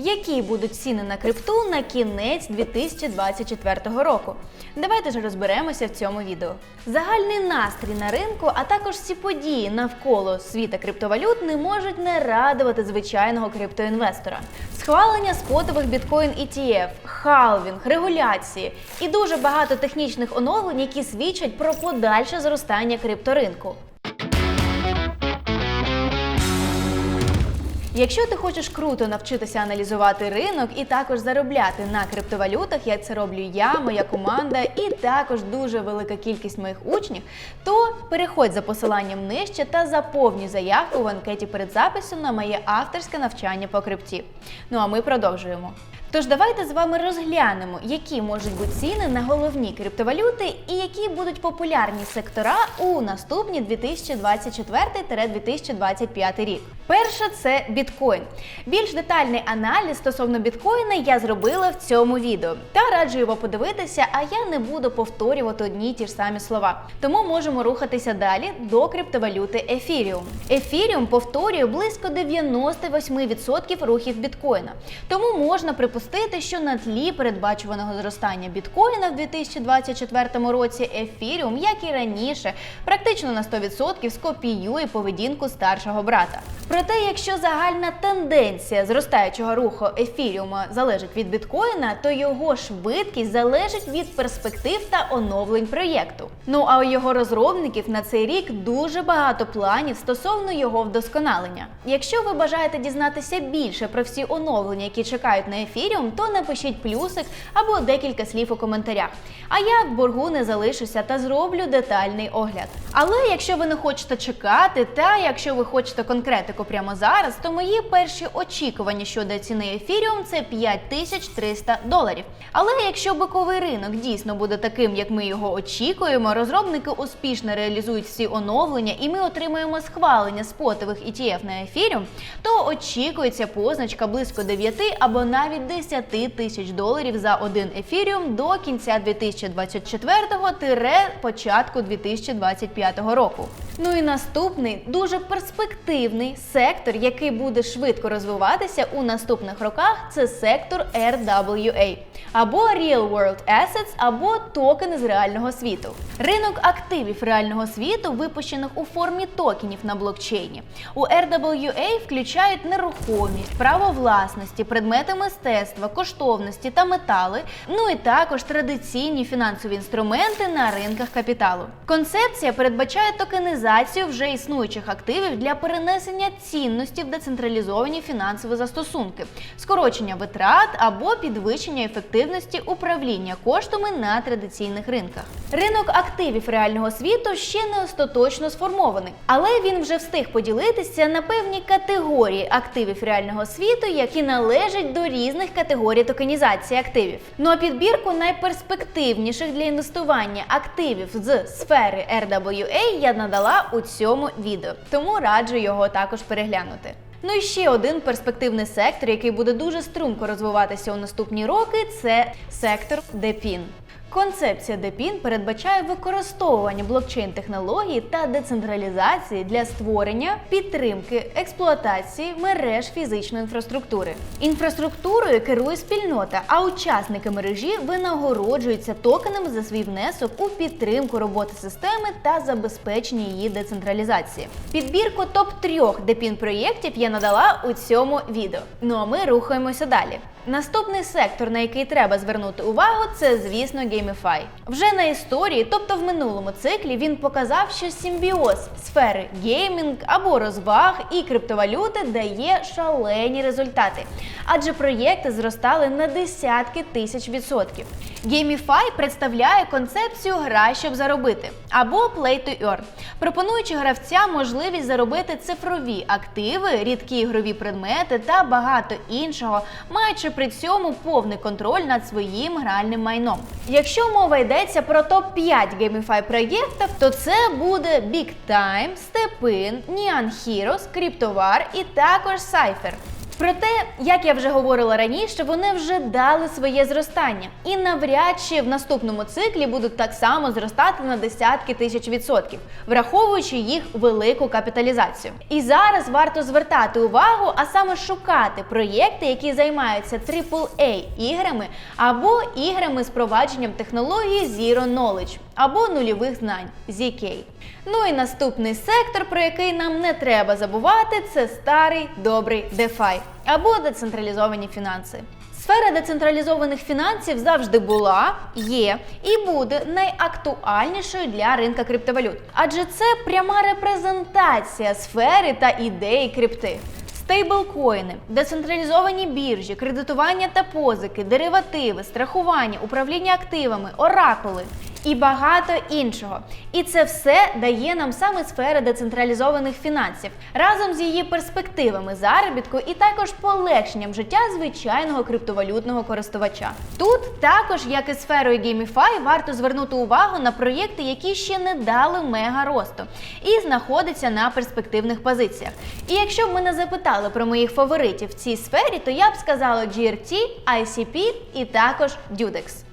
Які будуть ціни на крипту на кінець 2024 року? Давайте ж розберемося в цьому відео. Загальний настрій на ринку, а також всі події навколо світа криптовалют не можуть не радувати звичайного криптоінвестора. Схвалення спотових біткоін ETF, халвінг, регуляції і дуже багато технічних оновлень, які свідчать про подальше зростання крипторинку. Якщо ти хочеш круто навчитися аналізувати ринок і також заробляти на криптовалютах, як це роблю я, моя команда, і також дуже велика кількість моїх учнів, то переходь за посиланням нижче та заповнюй заявку в анкеті перед записом на моє авторське навчання по крипті. Ну а ми продовжуємо. Тож давайте з вами розглянемо, які можуть бути ціни на головні криптовалюти і які будуть популярні сектора у наступні 2024-2025 рік. Перше це біткоін. Більш детальний аналіз стосовно біткоїна я зробила в цьому відео та раджу його подивитися, а я не буду повторювати одні ті ж самі слова. Тому можемо рухатися далі до криптовалюти Ефіріум. Ефіріум повторює близько 98% рухів біткоїна. Тому можна припустити, що на тлі передбачуваного зростання біткоїна в 2024 році Ефіріум, як і раніше, практично на 100% скопіює поведінку старшого брата. Проте, якщо загальна тенденція зростаючого руху ефіріума залежить від біткоїна, то його швидкість залежить від перспектив та оновлень проєкту. Ну а у його розробників на цей рік дуже багато планів стосовно його вдосконалення. Якщо ви бажаєте дізнатися більше про всі оновлення, які чекають на ефіріум, то напишіть плюсик або декілька слів у коментарях. А я в боргу не залишуся та зроблю детальний огляд. Але якщо ви не хочете чекати, та якщо ви хочете конкретику прямо зараз, то мої перші очікування щодо ціни ефіріум це 5300 доларів. Але якщо биковий ринок дійсно буде таким, як ми його очікуємо, розробники успішно реалізують всі оновлення, і ми отримаємо схвалення спотових ETF на ефіріум, то очікується позначка близько 9 або навіть 10 тисяч доларів за один ефіріум до кінця 2024 початку 2025 року. Ну і наступний дуже перспективний сектор, який буде швидко розвиватися у наступних роках, це сектор RWA або Real World Assets, або токени з реального світу. Ринок активів реального світу, випущених у формі токенів на блокчейні. У RWA включають нерухомість, право власності, предмети мистецтва, коштовності та метали, ну і також традиційні фінансові інструменти на ринках капіталу. Концепція передбачає токенізацію вже існуючих активів для перенесення цінності в децентралізовані фінансові застосунки, скорочення витрат або підвищення ефективності управління коштами на традиційних ринках. Ринок активів реального світу ще не остаточно сформований, але він вже встиг поділитися на певні категорії активів реального світу, які належать до різних категорій токенізації активів. Ну а підбірку найперспективніших для інвестування активів з сфери RWA я надала у цьому відео, тому раджу його також переглянути. Ну і ще один перспективний сектор, який буде дуже струмко розвиватися у наступні роки, це сектор DePIN. Концепція DePIN передбачає використовування блокчейн-технологій та децентралізації для створення, підтримки, експлуатації мереж фізичної інфраструктури. Інфраструктурою керує спільнота, а учасники мережі винагороджуються токенами за свій внесок у підтримку роботи системи та забезпечення її децентралізації. Підбірку топ трьох DePIN проєктів я надала у цьому відео. Ну а ми рухаємося далі. Наступний сектор, на який треба звернути увагу, це, звісно, гейміфай. Вже на історії, тобто в минулому циклі, він показав, що симбіоз сфери геймінг або розваг і криптовалюти дає шалені результати, адже проєкти зростали на десятки тисяч відсотків. Гейміфай представляє концепцію гра, щоб заробити, або play to earn, пропонуючи гравцям можливість заробити цифрові активи, рідкі ігрові предмети та багато іншого, маючи при цьому повний контроль над своїм гральним майном. Якщо мова йдеться про топ-5 гейміфай проєктів, то це буде Big Time, Stepin, Neon Heroes, Cryptovar і також Cypher. Проте, як я вже говорила раніше, вони вже дали своє зростання і навряд чи в наступному циклі будуть так само зростати на десятки тисяч відсотків, враховуючи їх велику капіталізацію. І зараз варто звертати увагу, а саме шукати проєкти, які займаються AAA іграми або іграми з провадженням технології Zero Knowledge або нульових знань ZK. Ну і наступний сектор, про який нам не треба забувати, це старий добрий DeFi або децентралізовані фінанси. Сфера децентралізованих фінансів завжди була, є і буде найактуальнішою для ринка криптовалют, адже це пряма репрезентація сфери та ідеї крипти. Стейблкоїни, децентралізовані біржі, кредитування та позики, деривативи, страхування, управління активами, оракули і багато іншого. І це все дає нам саме сфера децентралізованих фінансів разом з її перспективами заробітку і також полегшенням життя звичайного криптовалютного користувача. Тут також, як і сферою GameFi, варто звернути увагу на проєкти, які ще не дали мега росту і знаходяться на перспективних позиціях. І якщо б мене запитали про моїх фаворитів в цій сфері, то я б сказала GRT, ICP і також Dudex.